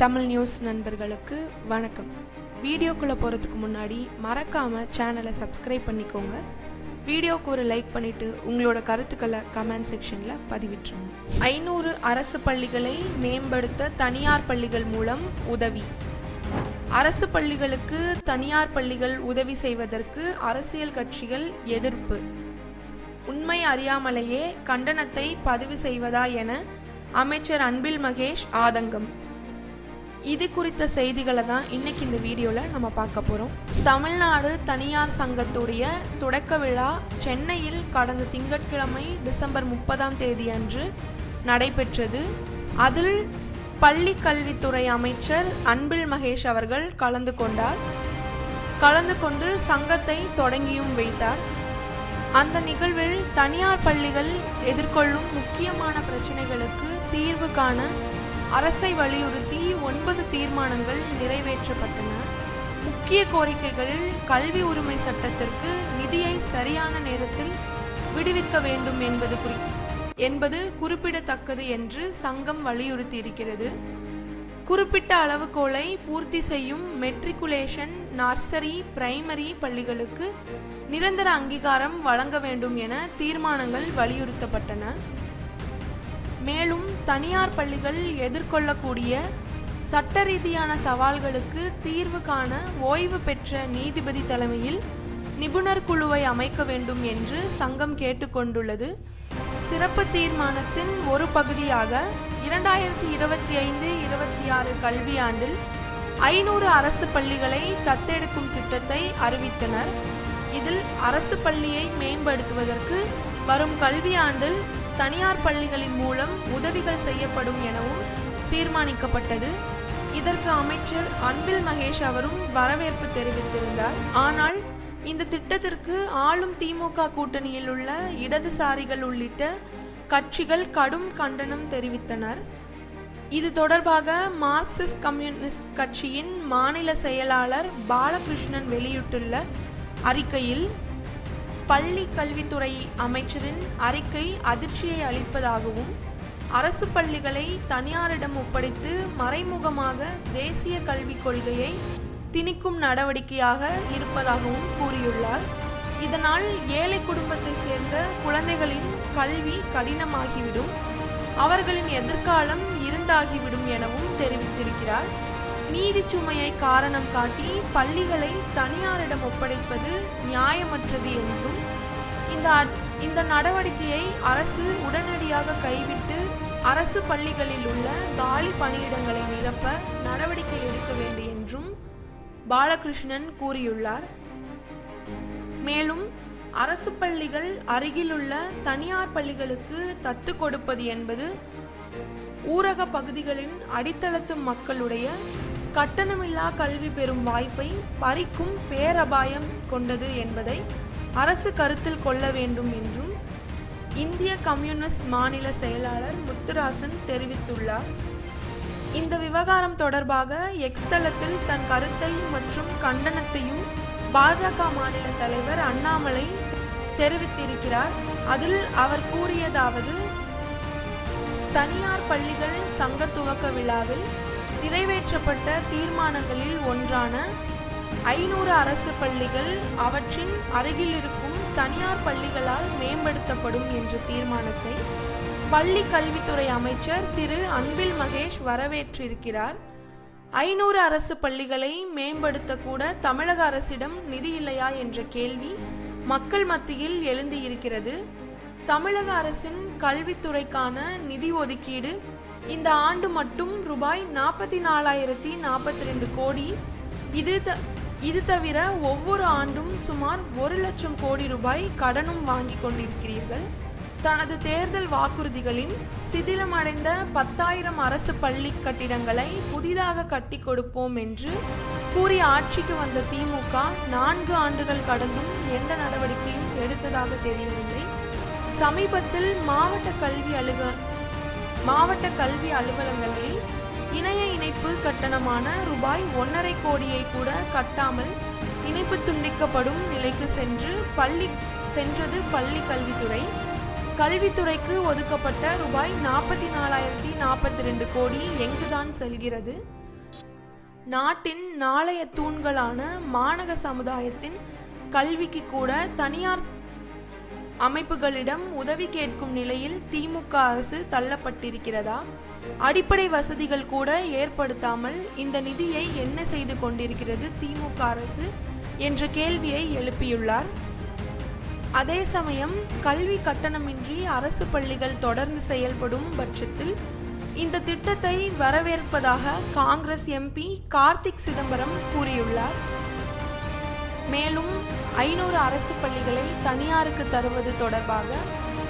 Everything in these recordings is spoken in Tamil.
தமிழ் நியூஸ் நண்பர்களுக்கு வணக்கம். வீடியோக்குள்ளே போகிறதுக்கு முன்னாடி மறக்காமல் சேனலை சப்ஸ்கிரைப் பண்ணிக்கோங்க. வீடியோக்கு ஒரு லைக் பண்ணிவிட்டு உங்களோட கருத்துக்களை கமெண்ட் செக்ஷனில் பதிவிட்டுருங்க. ஐநூறு அரசு பள்ளிகளை மேம்படுத்த தனியார் பள்ளிகள் மூலம் உதவி. அரசு பள்ளிகளுக்கு தனியார் பள்ளிகள் உதவி செய்வதற்கு அரசியல் கட்சிகள் எதிர்ப்பு. உண்மை அறியாமலேயே கண்டனத்தை பதிவு செய்வதா என அமைச்சர் அன்பில் மகேஷ் ஆதங்கம். இது குறித்த செய்திகளை தான் இன்னைக்கு இந்த வீடியோவில் நம்ம பார்க்க போகிறோம் தமிழ்நாடு தனியார் சங்கத்துடைய தொடக்க விழா சென்னையில் கடந்த திங்கட்கிழமை டிசம்பர் முப்பதாம் தேதி அன்று நடைபெற்றது. அதில் பள்ளி கல்வித்துறை அமைச்சர் அன்பில் மகேஷ் அவர்கள் கலந்து கொண்டார். கலந்து கொண்டு சங்கத்தை தொடங்கியும் வைத்தார். அந்த நிகழ்வில் தனியார் பள்ளிகள் எதிர்கொள்ளும் முக்கியமான பிரச்சனைகளுக்கு தீர்வு காண அரசை வலியுறுத்தி ஒன்பது தீர்மானங்கள் நிறைவேற்றப்பட்டன. முக்கிய கோரிக்கைகளில் கல்வி உரிமை சட்டத்திற்கு நிதியை சரியான நேரத்தில் விடுவிக்க வேண்டும் என்பது குறி என்பது குறிப்பிடத்தக்கது என்று சங்கம் வலியுறுத்தியிருக்கிறது. குறிப்பிட்ட அளவுகோலை பூர்த்தி செய்யும் மெட்ரிகுலேஷன் நர்சரி பிரைமரி பள்ளிகளுக்கு நிரந்தர அங்கீகாரம் வழங்க வேண்டும் என தீர்மானங்கள் வலியுறுத்தப்பட்டன. மேலும் தனியார் பள்ளிகள் எதிர்கொள்ளக்கூடிய சட்ட ரீதியான சவால்களுக்கு தீர்வு காண ஓய்வு பெற்ற நீதிபதி தலைமையில் நிபுணர் குழுவை அமைக்க வேண்டும் என்று சங்கம் கேட்டுக்கொண்டுள்ளது. சிறப்பு தீர்மானத்தின் ஒரு பகுதியாக இரண்டாயிரத்தி இருபத்தி ஐந்து இருபத்தி ஆறு கல்வியாண்டில் ஐநூறு அரசு பள்ளிகளை தத்தெடுக்கும் திட்டத்தை அறிவித்தனர். இதில் அரசு பள்ளியை மேம்படுத்துவதற்கு வரும் கல்வியாண்டில் தனியார் பள்ளிகளின் மூலம் உதவிகள் செய்யப்படும் எனவும் தீர்மானிக்கப்பட்டது. இதற்கு அமைச்சர் அன்பில் மகேஷ் அவரும் வரவேற்பு தெரிவித்திருந்தார். ஆனால் இந்த திட்டத்திற்கு ஆளும் திமுக கூட்டணியில் உள்ள இடதுசாரிகள் உள்ளிட்ட கட்சிகள் கடும் கண்டனம் தெரிவித்தனர். இது தொடர்பாக மார்க்சிஸ்ட் கம்யூனிஸ்ட் கட்சியின் மாநில செயலாளர் பாலகிருஷ்ணன் வெளியிட்டுள்ள அறிக்கையில் பள்ளி கல்வித்துறை அமைச்சரின் அறிக்கை அதிர்ச்சியை அளிப்பதாகவும் அரசு பள்ளிகளை தனியாரிடம் ஒப்படைத்து மறைமுகமாக தேசிய கல்விக் கொள்கையை திணிக்கும் நடவடிக்கையாக இருப்பதாகவும் கூறியுள்ளார். இதனால் ஏழை குடும்பத்தை சேர்ந்த குழந்தைகளின் கல்வி கடினமாகிவிடும். அவர்களின் எதிர்காலம் இருண்டாகிவிடும் எனவும் தெரிவித்திருக்கிறார். நீதி சுமையை காரணம் காட்டி பள்ளிகளை தனியாரிடம் ஒப்படைப்பது நியாயமற்றது என்றும் இந்த இந்த நடவடிக்கையை அரசு உடனடியாக கைவிட்டு அரசு பள்ளிகளில் உள்ள காலி பணியிடங்களை நிரப்ப நடவடிக்கை எடுக்க வேண்டும் என்றும் பாலகிருஷ்ணன் கூறியுள்ளார். மேலும் அரசு பள்ளிகள் அருகிலுள்ள தனியார் பள்ளிகளுக்கு தத்து கொடுப்பது என்பது ஊரக பகுதிகளின் அடித்தளத்து மக்களுடைய கட்டணமில்லா கல்வி பெறும் வாய்ப்பை பறிக்கும் பேரபாயம் கொண்டது என்பதை அரசு கருத்தில் கொள்ள வேண்டும் என்றும் இந்திய கம்யூனிஸ்ட் மாநில செயலாளர் முத்துராசன் தெரிவித்துள்ளார். இந்த விவகாரம் தொடர்பாக எக்ஸ் தளத்தில் தன் கருத்தை மற்றும் கண்டனத்தையும் பாஜக மாநில தலைவர் அண்ணாமலை தெரிவித்திருக்கிறார். அதில் அவர் கூறியதாவது தனியார் பள்ளிகள் சங்க துவக்க விழாவில் நிறைவேற்றப்பட்ட தீர்மானங்களில் ஒன்றான ஐநூறு அரசு பள்ளிகள் அவற்றின் அருகில் இருக்கும் தனியார் பள்ளிகளால் மேம்படுத்தப்படும் என்ற தீர்மானத்தை பள்ளி கல்வித்துறை அமைச்சர் திரு அன்பில் மகேஷ் வரவேற்றிருக்கிறார். ஐநூறு அரசு பள்ளிகளை மேம்படுத்தக்கூட தமிழக அரசிடம் நிதி இல்லையா என்ற கேள்வி மக்கள் மத்தியில் எழுந்தியிருக்கிறது தமிழக அரசின் கல்வித்துறைக்கான நிதி ஒதுக்கீடு இந்த ஆண்டு மட்டும் ரூபாய் நாற்பத்தி நாலாயிரத்தி நாற்பத்தி ரெண்டு கோடி. இது த இது தவிர ஒவ்வொரு ஆண்டும் சுமார் ஒரு லட்சம் கோடி ரூபாய் கடனும் வாங்கி கொண்டிருக்கிறீர்கள். தனது தேர்தல் வாக்குறுதிகளின் சிதிலமடைந்த பத்தாயிரம் அரசு பள்ளி கட்டிடங்களை புதிதாக கட்டி கொடுப்போம் என்று கூறி ஆட்சிக்கு வந்த திமுக நான்கு ஆண்டுகள் கடந்தும் எந்த நடவடிக்கையும் எடுத்ததாக தெரியவில்லை. சமீபத்தில் மாவட்ட கல்வி அலுவலர் மாவட்ட கல்வி அலுவலகங்களில் இணைய இணைப்பு கட்டணமான ரூபாய் ஒன்றரை கோடியை கூட கட்டாமல் இணைப்பு துண்டிக்கப்படும் நிலைக்கு சென்று பள்ளி சென்றது பள்ளி கல்வித்துறை. கல்வித்துறைக்கு ஒதுக்கப்பட்ட ரூபாய் நாற்பத்தி நாலாயிரத்தி நாற்பத்தி ரெண்டு கோடி எங்குதான் செல்கிறது? நாட்டின் நாளைய தூண்களான மாணக சமுதாயத்தின் கல்விக்கு கூட தனியார் அமைப்புகளிடம் உதவி கேட்கும் நிலையில் திமுக அரசு தள்ளப்பட்டிருக்கிறதா? அடிப்படை வசதிகள் கூட ஏற்படுத்தாமல் இந்த நிதியை என்ன செய்து கொண்டிருக்கிறது திமுக அரசு? என்ற கேள்வியை எழுப்பியுள்ளார். அதே சமயம் கல்வி கட்டணமின்றி அரசு பள்ளிகள் தொடர்ந்து செயல்படும் பட்சத்தில் இந்த திட்டத்தை வரவேற்பதாக காங்கிரஸ் எம்பி கார்த்திக் சிதம்பரம் கூறியுள்ளார். மேலும் ஐநூறு அரசு பள்ளிகளை தனியாருக்கு தருவது தொடர்பாக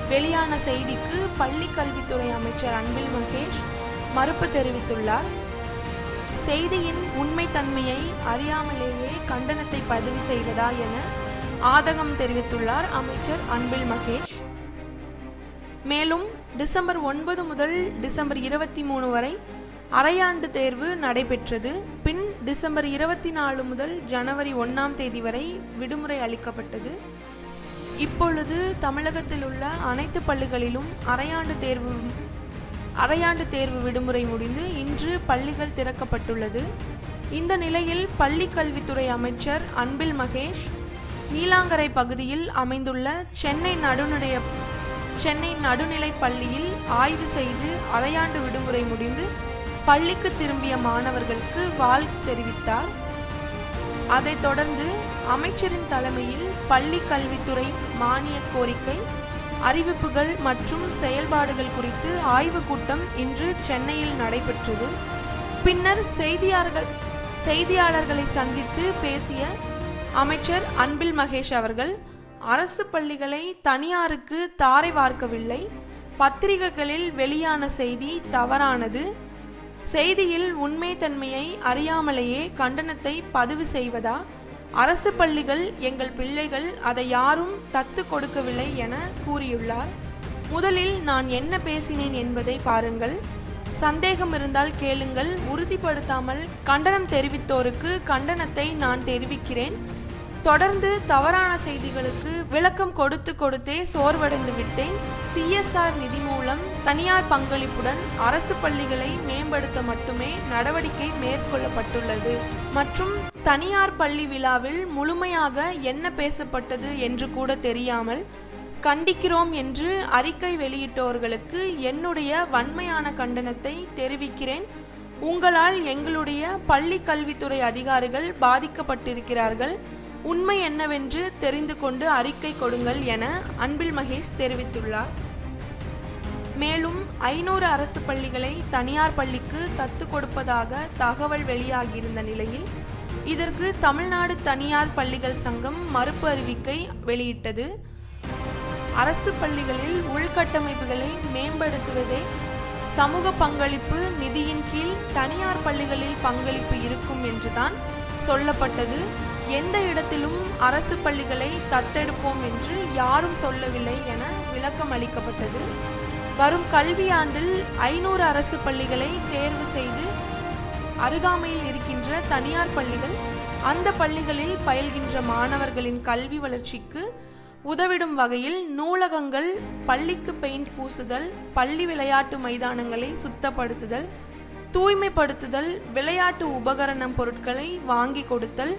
வெளியான செய்திக்கு பள்ளி கல்வித்துறை அமைச்சர் அன்பில் மகேஷ் மறுப்பு தெரிவித்துள்ளார். செய்தியின் உண்மைத்தன்மையை அறியாமலேயே கண்டனத்தை பதிவு செய்வதா என ஆதகம் தெரிவித்துள்ளார் அமைச்சர் அன்பில் மகேஷ். மேலும் டிசம்பர் ஒன்பது முதல் டிசம்பர் இருபத்தி மூணு வரை அரையாண்டு தேர்வு நடைபெற்றது. பின் டிசம்பர் இருபத்தி நாலு முதல் ஜனவரி ஒன்றாம் தேதி வரை விடுமுறை அளிக்கப்பட்டது. இப்பொழுது தமிழகத்தில் உள்ள அனைத்து பள்ளிகளிலும் அரையாண்டு தேர்வு அரையாண்டு தேர்வு விடுமுறை முடிந்து இன்று பள்ளிகள் திறக்கப்பட்டுள்ளது. இந்த நிலையில் பள்ளி கல்வித்துறை அமைச்சர் அன்பில் மகேஷ் நீலாங்கரை பகுதியில் அமைந்துள்ள சென்னை நடுநிலைய சென்னை நடுநிலை பள்ளியில் ஆய்வு செய்து அரையாண்டு விடுமுறை முடிந்து பள்ளிக்கு திரும்பிய மாணவர்களுக்கு வாழ்த்து தெரிவித்தார். அதைத் தொடர்ந்து அமைச்சரின் தலைமையில் பள்ளி கல்வித்துறை மானிய கோரிக்கை அறிவிப்புகள் மற்றும் செயல்பாடுகள் குறித்து ஆய்வுக் கூட்டம் இன்று சென்னையில் நடைபெற்றது. பின்னர் செய்தியாளர்கள் செய்தியாளர்களை சந்தித்து பேசிய அமைச்சர் அன்பில் மகேஷ் அவர்கள் அரசு பள்ளிகளை தனியாருக்கு தாரை வார்க்கவில்லை பத்திரிகைகளில் வெளியான செய்தி தவறானது செய்தியில் உண்மை தன்மையை அறியாமலேயே கண்டனத்தை பதிவு செய்வதா? அரசு பள்ளிகள் எங்கள் பிள்ளைகள் அதை யாரும் தத்து கொடுக்கவில்லை என கூறியுள்ளார். முதலில் நான் என்ன பேசினேன் என்பதை பாருங்கள். சந்தேகம் இருந்தால் கேளுங்கள். உறுதிப்படுத்தாமல் கண்டனம் தெரிவித்தோருக்கு கண்டனத்தை நான் தெரிவிக்கிறேன். தொடர்ந்து தவறான செய்திகளுக்கு விளக்கம் கொடுத்து கொடுத்தே சோர்வடைந்து விட்டேன். சிஎஸ்ஆர் நிதி மூலம் தனியார் பங்களிப்புடன் அரசு பள்ளிகளை மேம்படுத்த மட்டுமே நடவடிக்கை மேற்கொள்ளப்பட்டுள்ளது. மற்றும் தனியார் பள்ளி விழாவில் முழுமையாக என்ன பேசப்பட்டது என்று கூட தெரியாமல் கண்டிக்கிறோம் என்று அறிக்கை வெளியிட்டவர்களுக்கு என்னுடைய வன்மையான கண்டனத்தை தெரிவிக்கிறேன். உங்களால் எங்களுடைய பள்ளி கல்வித்துறை அதிகாரிகள் பாதிக்கப்பட்டிருக்கிறார்கள். உண்மை என்னவென்று தெரிந்து கொண்டு அறிக்கை கொடுங்கள் என அன்பில் மகேஷ் தெரிவித்துள்ளார். மேலும் ஐநூறு அரசு பள்ளிகளை தனியார் பள்ளிக்கு தத்து கொடுப்பதாக தகவல் வெளியாகியிருந்த நிலையில் இதற்கு தமிழ்நாடு தனியார் பள்ளிகள் சங்கம் மறுப்பு அறிவிக்கை வெளியிட்டது. அரசு பள்ளிகளில் உள்கட்டமைப்புகளை மேம்படுத்துவதே சமூக பங்களிப்பு நிதியின் கீழ் தனியார் பள்ளிகளில் பங்களிப்பு இருக்கும் என்றுதான் சொல்லப்பட்டது. எந்த இடத்திலும் அரசு பள்ளிகளை தத்தெடுப்போம் என்று யாரும் சொல்லவில்லை என விளக்கம் அளிக்கப்பட்டது. வரும் கல்வியாண்டில் ஐநூறு அரசு பள்ளிகளை தேர்வு செய்து அருகாமையில் இருக்கின்ற தனியார் பள்ளிகள் அந்த பள்ளிகளில் பயில்கின்ற மாணவர்களின் கல்வி வளர்ச்சிக்கு உதவிடும் வகையில் நூலகங்கள் பள்ளிக்கு பெயிண்ட் பூசுதல் பள்ளி விளையாட்டு மைதானங்களை சுத்தப்படுத்துதல் தூய்மைப்படுத்துதல் விளையாட்டு உபகரணம் பொருட்களை வாங்கி கொடுத்தல்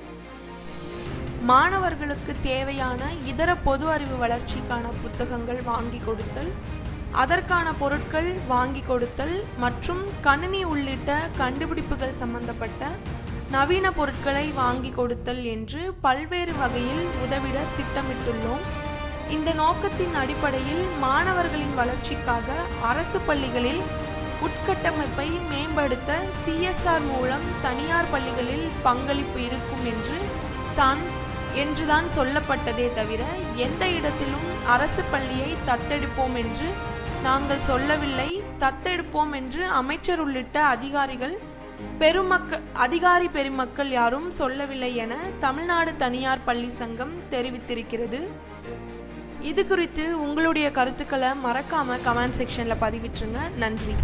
மாணவர்களுக்கு தேவையான இதர பொது அறிவு வளர்ச்சிக்கான புத்தகங்கள் வாங்கி கொடுத்தல் அதற்கான பொருட்கள் வாங்கி கொடுத்தல் மற்றும் கணினி உள்ளிட்ட கண்டுபிடிப்புகள் சம்பந்தப்பட்ட நவீன பொருட்களை வாங்கி கொடுத்தல் என்று பல்வேறு வகையில் உதவிட திட்டமிட்டுள்ளோம். இந்த நோக்கத்தின் அடிப்படையில் மாணவர்களின் வளர்ச்சிக்காக அரசு பள்ளிகளில் உட்கட்டமைப்பை மேம்படுத்த சிஎஸ்ஆர் மூலம் தனியார் பள்ளிகளில் பங்களிப்பு இருக்கும் என்று தான் என்றுதான் சொல்லப்பட்டதே தவிர எந்த இடத்திலும் அரசு பள்ளியை தத்தெடுப்போம் என்று நாங்கள் சொல்லவில்லை. தத்தெடுப்போம் என்று அமைச்சர் உள்ளிட்ட அதிகாரிகள் பெருமக்கள் அதிகாரி பெருமக்கள் யாரும் சொல்லவில்லை என தமிழ்நாடு தனியார் பள்ளி சங்கம் தெரிவித்திருக்கிறது. இது குறித்து உங்களுடைய கருத்துக்களை மறக்காம கமெண்ட் செக்ஷன்ல பதிவிட்டுருங்க. நன்றி.